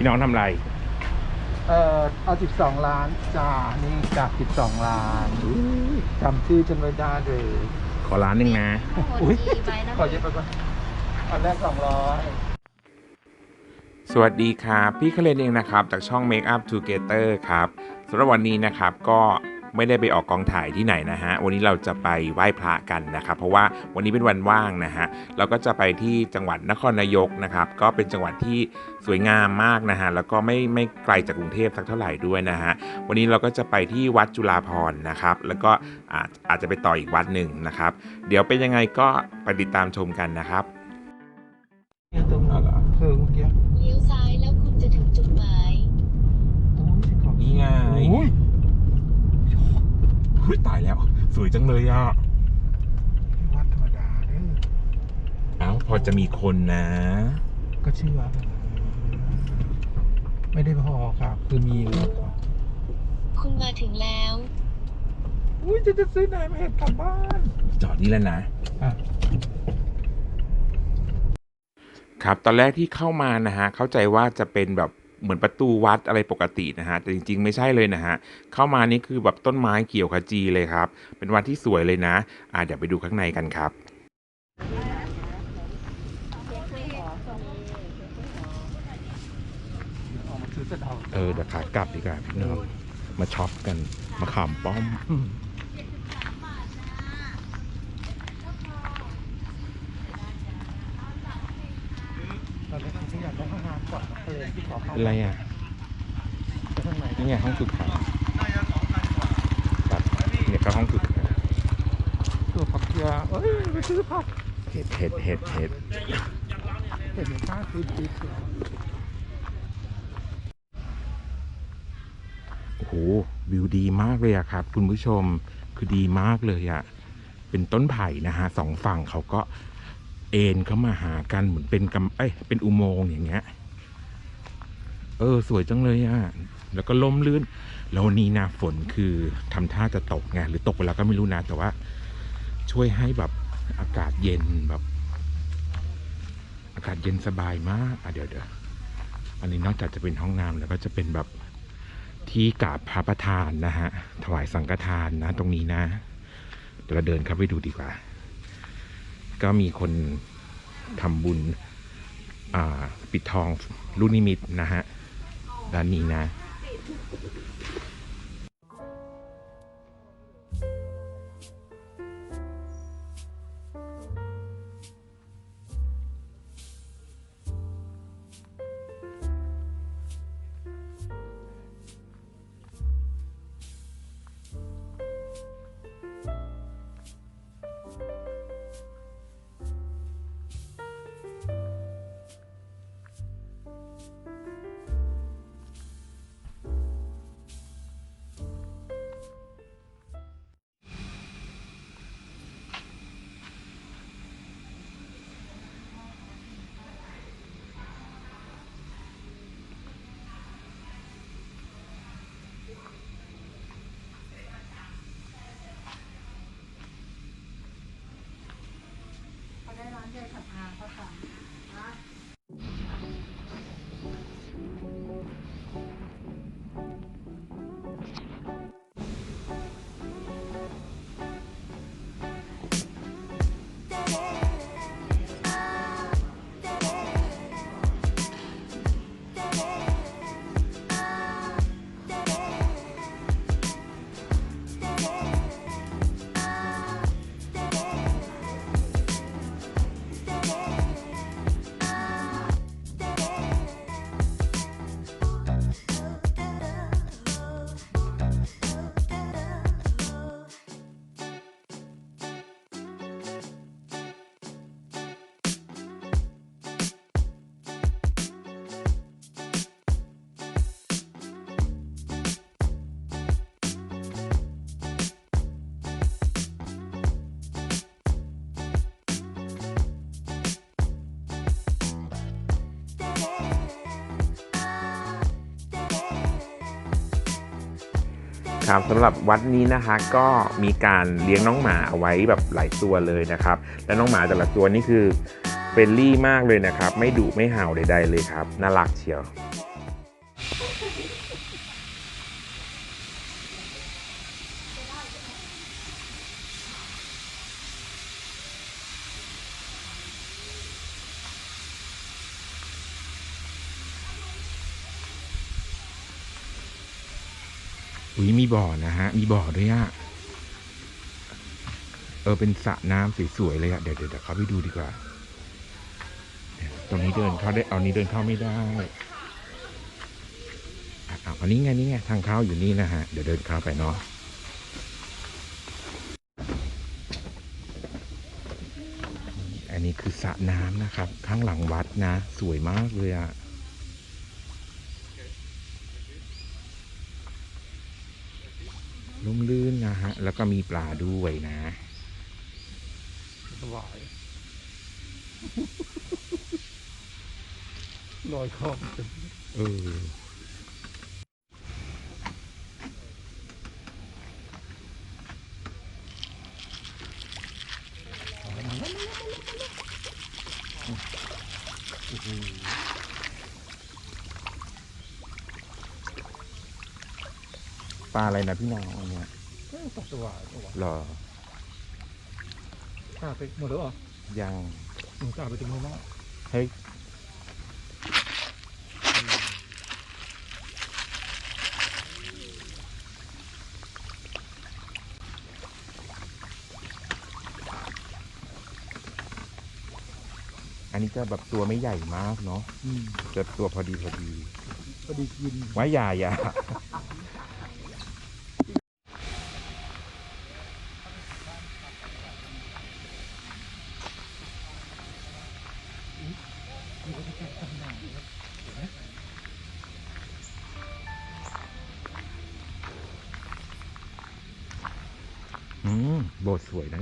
พี่น้องทำไร เอ่อเอา12ล้านจ้านี่จาก12ล้านจำชื่อฉันไม่ได้เลยขอร้านหนึ่งนะ อุ้ยขอเย็บไปก่อนอันแรก200สวัสดีครับ พี่เคเลนเองนะครับ จากช่อง Make Up Together ครับสำหรับวันนี้นะครับก็ ไม่ได้ไปออกกองถ่ายที่ไหนนะฮะ วันนี้เราจะไปไหว้พระกันนะครับ เพราะว่าวันนี้เป็นวันว่างนะฮะ เราก็จะไปที่จังหวัดนครนายกนะครับ ก็เป็นจังหวัดที่สวยงามมากนะฮะ แล้วก็ไม่ไม่ไกลจากกรุงเทพสักเท่าไหร่ด้วยนะฮะ วันนี้เราก็จะไปที่วัดจุฬาภรณ์นะครับ แล้วก็อาจอาจจะไปต่ออีกวัดหนึ่งนะครับ เดี๋ยวเป็นยังไงก็ไปติดตามชมกันนะครับเนี่ยตรงนั้นเพิ่งเมื่อกี้เลี้ยวซ้ายแล้วคุณจะถึงจุดหมายโอ้ยของนี่ไงโอ้ยอุ๊ยตายแล้ว สวยจังเลยอะวัดธรรมดาเด้อเอ้าพอจะมีคนนะ ก็ชื่อวัดอะไรไม่ได้พอครับ คือมีอยู่ครับคุณมาถึงแล้ว อุ้ยจะจะซื้อไหนมาเห็ดกลับบ้านจอดนี่แล้วนะ อะ ครับ ตอนแรกที่เข้ามานะฮะ เข้าใจว่าจะเป็นแบบ เหมือนประตูวัดอะไรปกตินะฮะ แต่จริงๆ ไม่ใช่เลยนะฮะ เข้ามานี่คือแบบต้นไม้เขียวขจีเลยครับ เป็นวัดที่สวยเลยนะ อ่าเดี๋ยวไปดูข้างในกันครับออกมาซื้อสะเดาเออเดี๋ยวขากลับดีกว่าพี่น้องมาช็อปกันมาขามป้อม ตอนนี้ผมอยากได้ห้องน้ำก่อนเลยที่ข อเข้าเป็นไรอะไปข้างในนี่ไงห้องสุขาครับเนี่ยก็ห้องสุขาตัวผักเกลือเอ้ยไปซื้อผักเห็ดเห็ดเห็ดเห็ดเห็นข้าวซื้อจิ๊บเลยโอ้โหวิวดีมากเลยอะครับ คุณผู้ชมคือดีมากเลยอะเป็นต้นไผ่นะฮะสองฝั่งเขาก็เอ็นเข้ามาหากันเหมือนเป็นกำเอ้ยเป็นอุโมงค์อย่างเงี้ย เออ สวยจังเลยอะแล้วก็ล่มลื่น แล้ววันนี้นะฝนคือทำท่าจะตกไงหรือตกไปแล้วก็ไม่รู้นะ แต่ว่า ช่วยให้แบบอากาศเย็นแบบ อากาศเย็นสบายมากอะเดี๋ยวเดี๋ยวอันนี้นอกจากจะเป็นห้องน้ำแล้วก็จะเป็นแบบที่กราบพระประธานนะฮะ ถวายสังฆทานนะ ตรงนี้นะเดี๋ยวเราเดินเข้าไปดูดีกว่า ก็มีคนทำบุญปิดทองลูกนิมิตนะฮะ ด้านนี้นะ 啊，好。 ครับสำหรับวัดนี้นะคะก็มีการเลี้ยงน้องหมาเอาไว้แบบหลายตัวเลยนะครับ และน้องหมาแต่ละตัวนี่คือเฟรนลี่มากเลยนะครับ ไม่ดุไม่เห่าใดๆเลยครับ น่ารักเชียว อุ้ยมีบ่อนะฮะ มีบ่อด้วยอะเออเป็นสระน้ำสวยๆเลยอะเดี๋ยวเดี๋ยวเดี๋ยวเขาไปดูดีกว่า ตรงนี้เดินเข้าได้ เอานี้เดินเข้าไม่ได้เอาอันนี้ไงนี่ไงทางเข้าอยู่นี่นะฮะ เดี๋ยวเดินเข้าไปเนาะอันนี้คือสระน้ำนะครับ ข้างหลังวัดนะ สวยมากเลยอะ ลุ่มลื่นนะฮะ แล้วก็มีปลาด้วยนะสวายลอยคอเป็นเออ ปลาอะไรนะพี่น้องอันเนี่ยตกสวายสวายหรอข้าไปหมดแล้วเหรอยังหนูกล้าไปถึงนู้นแล้วเฮ้ยอันนี้จะแบบตัวไม่ใหญ่มากเนาะอืมจะตัวพอดีพอดี พอดีกิน ไว้อย่าอย่า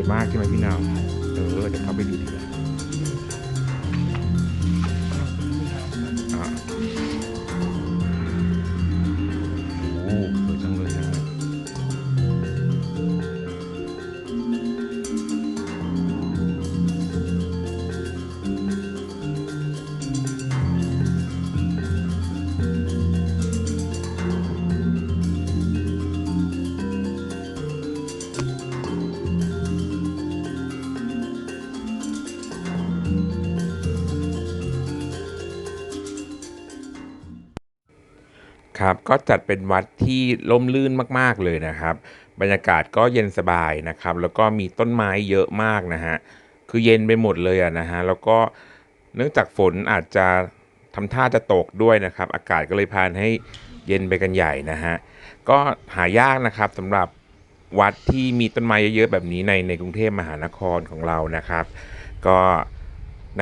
วยมากใช่ไหมพี่นาว เออ เดี๋ยวเข้าไปดูดีกว่า ครับก็จัดเป็นวัดที่ร่มรื่นมาก ๆ เลยนะครับ บรรยากาศก็เย็นสบายนะครับ แล้วก็มีต้นไม้เยอะมากนะฮะคือเย็นไปหมดเลยอะนะฮะแล้วก็เนื่องจากฝนอาจจะทำท่าจะตกด้วยนะครับ อากาศก็เลยพานให้เย็นไปกันใหญ่นะฮะก็หายากนะครับสำหรับวัดที่มีต้นไม้เยอะๆแบบนี้ในในกรุงเทพมหานครของเรานะครับ ก็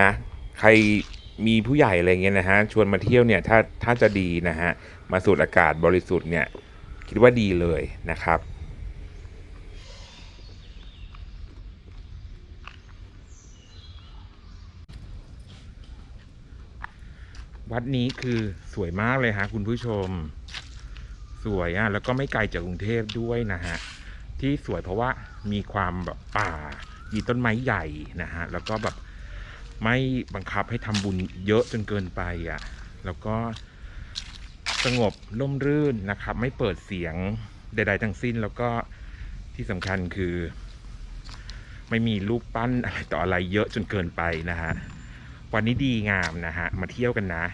นะใครมีผู้ใหญ่อะไรเงี้ยนะฮะชวนมาเที่ยวเนี่ยถ้าถ้าจะดีนะฮะ มาสูดอากาศบริสุทธิ์เนี่ยคิดว่าดีเลยนะครับ วัดนี้คือสวยมากเลยฮะคุณผู้ชม สวยอะแล้วก็ไม่ไกลจากกรุงเทพด้วยนะฮะ ที่สวยเพราะว่ามีความแบบป่ามีต้นไม้ใหญ่นะฮะ แล้วก็แบบไม่บังคับให้ทำบุญเยอะจนเกินไปอะ แล้วก็ สงบร่มรื่นนะครับ ไม่เปิดเสียงใด ๆ ทั้งสิ้นแล้วก็ที่สำคัญคือ ไม่มีรูปปั้นอะไรต่ออะไรเยอะจนเกินไปนะฮะวันนี้ดีงามนะฮะมาเที่ยวกันนะ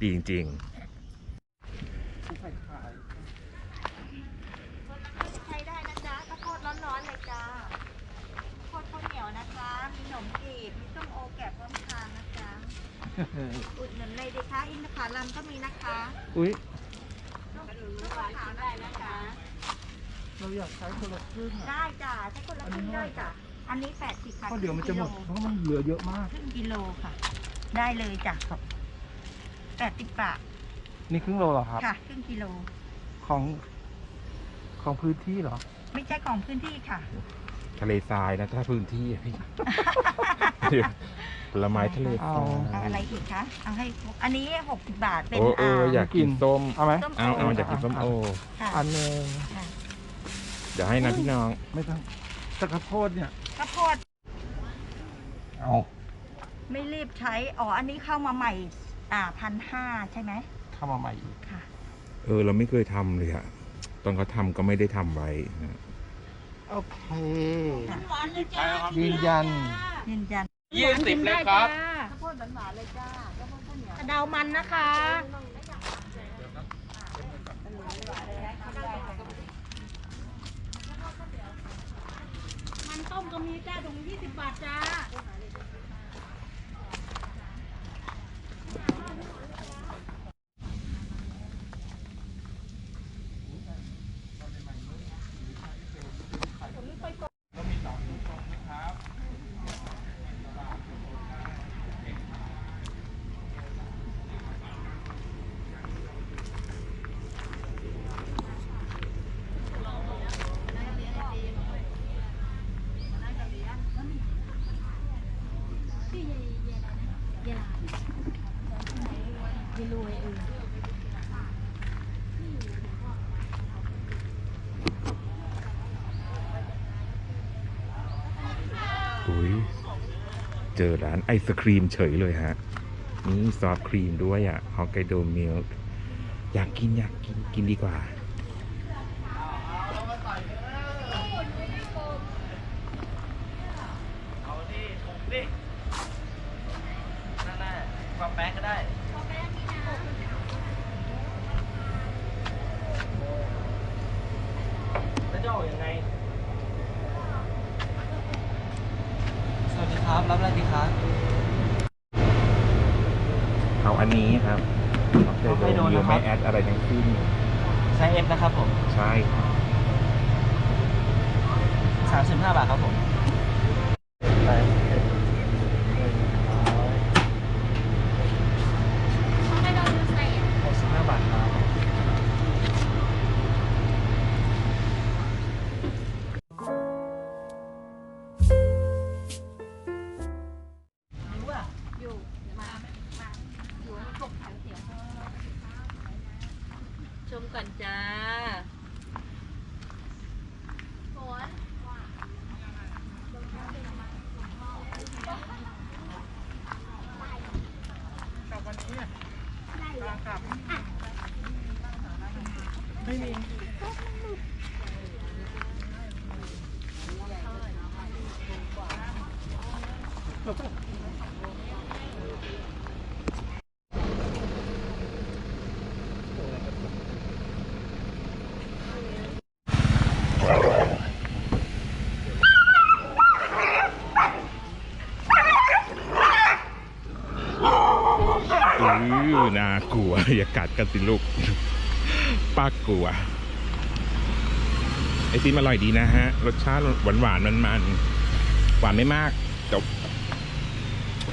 ดีจริง ๆ ผู้ขายขาย ใช้ได้นะจ๊ะข้าวโพดร้อนๆเลยจ้าข้าวโพดข้าวเหนียวนะคะ มีขนมจีบ มีส้มโอแกะพร้อมทานนะจ๊ะอุดหนุนเลยดีคะอินทผลัมก็มีนะคะอุ้ยลูกค้าได้นะคะ เราอยากใช้คนละครึ่งอะได้จ้ะใช้คนละครึ่งได้จ้ะอันนี้แปดสิบค่ะเพราะเดี๋ยวมันจะหมดคเพราะมันเหลือเยอะมากรึ่งกิโลค่ะ ได้เลยจ้ะแปดสิบบาทนี่ครึ่งโลเหรอครับ ค่ะ ครึ่งกิโล ของของพื้นที่เหรอ ไม่ใช่ของพื้นที่ค่ะ ทะเลทรายนะถ้าพื้นที่อะพี่เดี๋ยว ผลไม้ทะเลทรายเอาอะไรอีกคะเอาให้ครบอันนี้หกสิบบาทเป็นโอ้เอออยากกินส้มเอาไหมส้มเอาเอาอยากกินส้มโอค่ะอันหนึงค่ะเดี๋ยวให้นะพี่น้อง ไม่ต้องแต่ข้าวโพดเนี่ยข้าวโพดเอาไม่รีบใช้ อ๋อ อันนี้เข้ามาใหม่ อ่าพันห้าใช่ไหมเข้ามาใหม่อีกค่ะ เออ เราไม่เคยทำเลยอะตอนเขาทำก็ไม่ได้ทำไว้นะโอเคค่ะยืนยันยืนยัน ยี่สิบเลยครับ ข้าวโพดหวานๆเลยจ้าข้าวโพดข้าวเหนียวเดามันนะคะ มันต้มก็มีจ้าถุงยี่สิบบาทจ้า อุ้ย เจอร้านไอศครีมเฉยเลยฮะนี่ซอฟครีมด้วยอะฮอกไกโดมิลค์อยากกินอยากกินกินดีกว่า เอาดิถูกดินั่นแหละความแป๊กก็ได้ แล้วจะออกยังไง สวัสดี ครับ รับอะไรดีครับเอาอันนี้ครับฮอกไกฮอกไกโดโดมิลนะค์ครับไม่แอดอะไรทั้งสิ้นใช้เอฟนะครับผม ใช่ครับ35บาทครับผม ก่อ อย่ากัดกันสิลูกป้ากลัว ไอติมอร่อยดีนะฮะ รสชาติหวานหวานมันมันๆหวานไม่มากแต่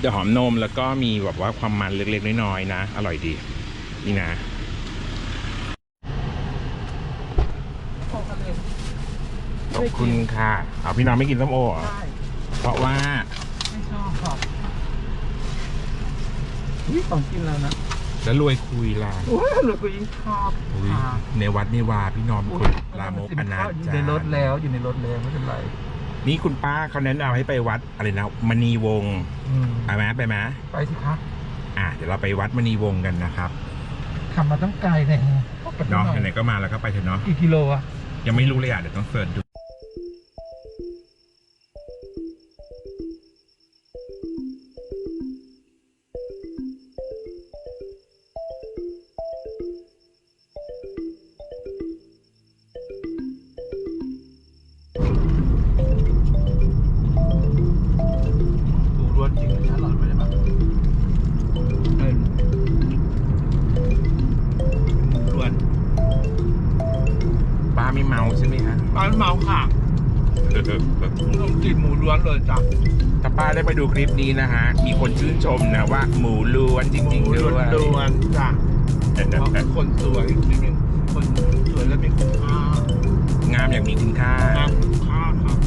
จะหอมนมแล้วก็มีแบบว่าความมันเล็กๆน้อยๆนะ อร่อยดี นี่นะขอบคุณค่ะเอาพี่น้องไม่กินส้มโอเหรอใช่เพราะว่า ไม่ชอบครับอุ้ยของกินแล้วนะ แล้วรวยคุยล่ะโอ้ยหนูก็ยิ่งชอบอุ๊ยค่ะในวัดในวาพี่น้องเป็นคนลามกอนาอยู่จาในรถรแล้วอยู่ในรถแล้วไม่เป็นไรนี่คุณป้าเขาแนะนำให้ไปวัดอะไรนะมณีวงศ์อืมไปไหมไปไหมไปสิคะอะเดี๋ยวเราไปวัดมณีวงศ์กันนะครับขับมาต้องไกลเลยเนาะไหนๆก็มาแล้วก็ไปเถอะเนาะ กี่กิโลอะ ยังไม่รู้เลยอะ เดี๋ยวต้องเสิร์ชดู ต้มจีบหมูล้วนเลยจ้ะถ้าป้าได้ไปดูคลิปนี้นะฮะ มีคนชื่นชมนะว่าหมูล้วนจริง ๆ ด้วย ล้วนๆจ้ะเพราะคนสวยมีคนสวยและมีคุณค่างามอย่างมีคุณค่างามคุณค่าครับ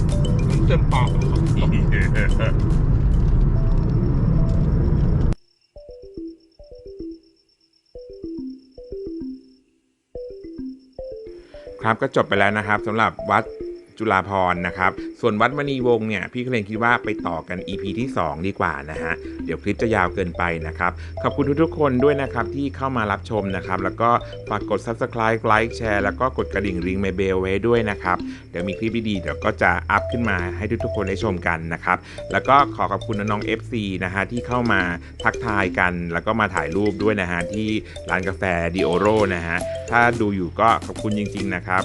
มันเต็มปากครับครับก็จบไปแล้วนะครับสำหรับวัด จุฬาพรณ์นะครับ ส่วนวัดมณีวงศ์เนี่ยพี่ก็เลยคิดว่าไปต่อกัน EP ที่ 2 ดีกว่านะฮะ เดี๋ยวคลิปจะยาวเกินไปนะครับ ขอบคุณทุกๆคนด้วยนะครับที่เข้ามารับชมนะครับ แล้วก็ฝากกด subscribe ไลค์แชร์แล้วก็กดกระดิ่งริงเมเบลไว้ด้วยนะครับ เดี๋ยวมีคลิปดีๆเดี๋ยวก็จะอัพขึ้นมาให้ทุกๆคนได้ชมกันนะครับ แล้วก็ขอขอบคุณน้องๆ FC นะฮะที่เข้ามาทักทายกัน แล้วก็มาถ่ายรูปด้วยนะฮะที่ร้านกาแฟดิโอโรนะฮะ ถ้าดูอยู่ก็ขอบคุณจริงๆนะครับ